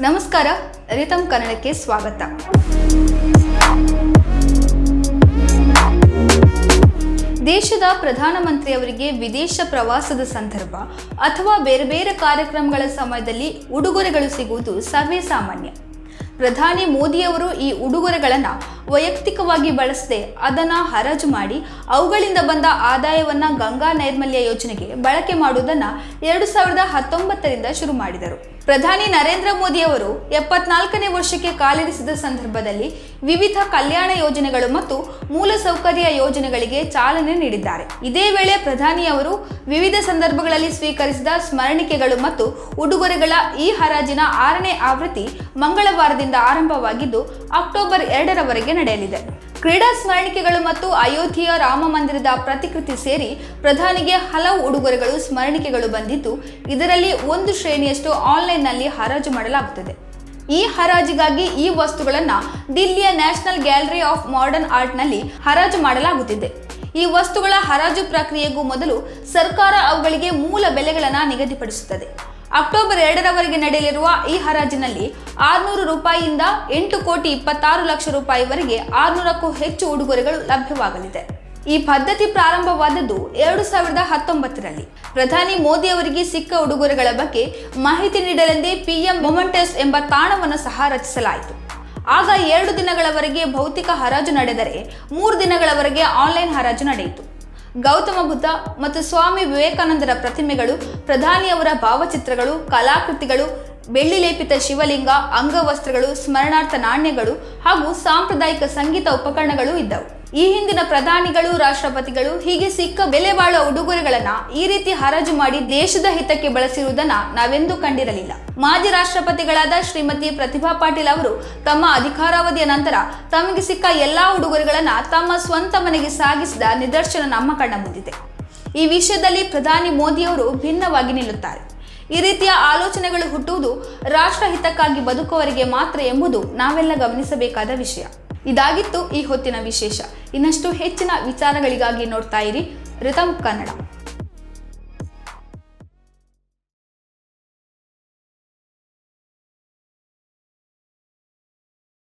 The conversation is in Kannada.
ನಮಸ್ಕಾರ ರಿತಮ್ ಕನ್ನಡಕ್ಕೆ ಸ್ವಾಗತ. ದೇಶದ ಪ್ರಧಾನಮಂತ್ರಿಯವರಿಗೆ ವಿದೇಶ ಪ್ರವಾಸದ ಸಂದರ್ಭ ಅಥವಾ ಬೇರೆ ಬೇರೆ ಕಾರ್ಯಕ್ರಮಗಳ ಸಮಯದಲ್ಲಿ ಉಡುಗೊರೆಗಳು ಸಿಗುವುದು ಸರ್ವೇ ಸಾಮಾನ್ಯ. ಪ್ರಧಾನಿ ಮೋದಿಯವರು ಈ ಉಡುಗೊರೆಗಳನ್ನು ವೈಯಕ್ತಿಕವಾಗಿ ಬಳಸದೆ ಅದನ್ನು ಹರಾಜು ಮಾಡಿ ಅವುಗಳಿಂದ ಬಂದ ಆದಾಯವನ್ನು ಗಂಗಾ ನೈರ್ಮಲ್ಯ ಯೋಜನೆಗೆ ಬಳಕೆ ಮಾಡುವುದನ್ನು ಎರಡು ಸಾವಿರದ ಹತ್ತೊಂಬತ್ತರಿಂದ ಶುರು ಮಾಡಿದರು. ಪ್ರಧಾನಿ ನರೇಂದ್ರ ಮೋದಿ ಅವರು ಎಪ್ಪತ್ನಾಲ್ಕನೇ ವರ್ಷಕ್ಕೆ ಕಾಲಿರಿಸಿದ ಸಂದರ್ಭದಲ್ಲಿ ವಿವಿಧ ಕಲ್ಯಾಣ ಯೋಜನೆಗಳು ಮತ್ತು ಮೂಲಸೌಕರ್ಯ ಯೋಜನೆಗಳಿಗೆ ಚಾಲನೆ ನೀಡಿದ್ದಾರೆ. ಇದೇ ವೇಳೆ ಪ್ರಧಾನಿಯವರು ವಿವಿಧ ಸಂದರ್ಭಗಳಲ್ಲಿ ಸ್ವೀಕರಿಸಿದ ಸ್ಮರಣಿಕೆಗಳು ಮತ್ತು ಉಡುಗೊರೆಗಳ ಈ ಹರಾಜಿನ ಆರನೇ ಆವೃತ್ತಿ ಮಂಗಳವಾರದಿಂದ ಆರಂಭವಾಗಿದ್ದು, ಅಕ್ಟೋಬರ್ ಎರಡರವರೆಗೆ ನಡೆಯಲಿದೆ. ಕ್ರೀಡಾ ಸ್ಮರಣಿಕೆಗಳು ಮತ್ತು ಅಯೋಧ್ಯೆಯ ರಾಮ ಮಂದಿರದ ಪ್ರತಿಕೃತಿ ಸೇರಿ ಪ್ರಧಾನಿಗೆ ಹಲವು ಉಡುಗೊರೆಗಳು, ಸ್ಮರಣಿಕೆಗಳು ಬಂದಿದ್ದು, ಇದರಲ್ಲಿ ಒಂದು ಶ್ರೇಣಿಯಷ್ಟು ಆನ್ಲೈನ್ನಲ್ಲಿ ಹರಾಜು ಮಾಡಲಾಗುತ್ತದೆ. ಈ ಹರಾಜಿಗಾಗಿ ಈ ವಸ್ತುಗಳನ್ನು ದಿಲ್ಲಿಯ ನ್ಯಾಷನಲ್ ಗ್ಯಾಲರಿ ಆಫ್ ಮಾಡರ್ನ್ ಆರ್ಟ್ನಲ್ಲಿ ಹರಾಜು ಮಾಡಲಾಗುತ್ತಿದೆ. ಈ ವಸ್ತುಗಳ ಹರಾಜು ಪ್ರಕ್ರಿಯೆಗೂ ಮೊದಲು ಸರ್ಕಾರ ಅವುಗಳಿಗೆ ಮೂಲ ಬೆಲೆಗಳನ್ನು ನಿಗದಿಪಡಿಸುತ್ತದೆ. ಅಕ್ಟೋಬರ್ ಎರಡರವರೆಗೆ ನಡೆಯಲಿರುವ ಈ ಹರಾಜಿನಲ್ಲಿ ಆರುನೂರು ರೂಪಾಯಿಯಿಂದ ಎಂಟು ಕೋಟಿ ಇಪ್ಪತ್ತಾರು ಲಕ್ಷ ರೂಪಾಯಿವರೆಗೆ ಆರುನೂರಕ್ಕೂ ಹೆಚ್ಚು ಉಡುಗೊರೆಗಳು ಲಭ್ಯವಾಗಲಿದೆ. ಈ ಪದ್ಧತಿ ಪ್ರಾರಂಭವಾದದ್ದು ಎರಡು ಸಾವಿರದ ಹತ್ತೊಂಬತ್ತರಲ್ಲಿ. ಪ್ರಧಾನಿ ಮೋದಿ ಅವರಿಗೆ ಸಿಕ್ಕ ಉಡುಗೊರೆಗಳ ಬಗ್ಗೆ ಮಾಹಿತಿ ನೀಡಲೆಂದೇ ಪಿಎಂ ಮೊಮೆಂಟಸ್ ಎಂಬ ತಾಣವನ್ನು ಸಹ ರಚಿಸಲಾಯಿತು. ಆಗ ಎರಡು ದಿನಗಳವರೆಗೆ ಭೌತಿಕ ಹರಾಜು ನಡೆದರೆ ಮೂರು ದಿನಗಳವರೆಗೆ ಆನ್ಲೈನ್ ಹರಾಜು ನಡೆಯಿತು. ಗೌತಮ ಬುದ್ಧ ಮತ್ತು ಸ್ವಾಮಿ ವಿವೇಕಾನಂದರ ಪ್ರತಿಮೆಗಳು, ಪ್ರಧಾನಿಯವರ ಭಾವಚಿತ್ರಗಳು, ಕಲಾಕೃತಿಗಳು, ಬೆಳ್ಳಿ ಲೇಪಿತ ಶಿವಲಿಂಗ, ಅಂಗವಸ್ತ್ರಗಳು, ಸ್ಮರಣಾರ್ಥ ನಾಣ್ಯಗಳು ಹಾಗೂ ಸಾಂಪ್ರದಾಯಿಕ ಸಂಗೀತ ಉಪಕರಣಗಳು ಇದ್ದವು. ಈ ಹಿಂದಿನ ಪ್ರಧಾನಿಗಳು, ರಾಷ್ಟ್ರಪತಿಗಳು ಹೀಗೆ ಸಿಕ್ಕ ಬೆಲೆ ಬಾಳುವ ಉಡುಗೊರೆಗಳನ್ನ ಈ ರೀತಿ ಹರಾಜು ಮಾಡಿ ದೇಶದ ಹಿತಕ್ಕೆ ಬಳಸಿರುವುದನ್ನ ನಾವೆಂದೂ ಕಂಡಿರಲಿಲ್ಲ. ಮಾಜಿ ರಾಷ್ಟ್ರಪತಿಗಳಾದ ಶ್ರೀಮತಿ ಪ್ರತಿಭಾ ಪಾಟೀಲ್ ಅವರು ತಮ್ಮ ಅಧಿಕಾರಾವಧಿಯ ನಂತರ ತಮಗೆ ಸಿಕ್ಕ ಎಲ್ಲಾ ಉಡುಗೊರೆಗಳನ್ನ ತಮ್ಮ ಸ್ವಂತ ಮನೆಗೆ ಸಾಗಿಸಿದ ನಿದರ್ಶನ ನಮ್ಮ ಕಣ್ಣ ಮುಂದಿದೆ. ಈ ವಿಷಯದಲ್ಲಿ ಪ್ರಧಾನಿ ಮೋದಿಯವರು ಭಿನ್ನವಾಗಿ ನಿಲ್ಲುತ್ತಾರೆ. ಈ ರೀತಿಯ ಆಲೋಚನೆಗಳು ಹುಟ್ಟುವುದು ರಾಷ್ಟ್ರ ಹಿತಕ್ಕಾಗಿ ಬದುಕುವವರಿಗೆ ಮಾತ್ರ ಎಂಬುದು ನಾವೆಲ್ಲ ಗಮನಿಸಬೇಕಾದ ವಿಷಯ. ಇದಾಗಿತ್ತು ಈ ಹೊತ್ತಿನ ವಿಶೇಷ. ಇನ್ನಷ್ಟು ಹೆಚ್ಚಿನ ವಿಚಾರಗಳಿಗಾಗಿ ನೋಡ್ತಾ ಇರಿ ರಿತಮ್ ಕನ್ನಡ.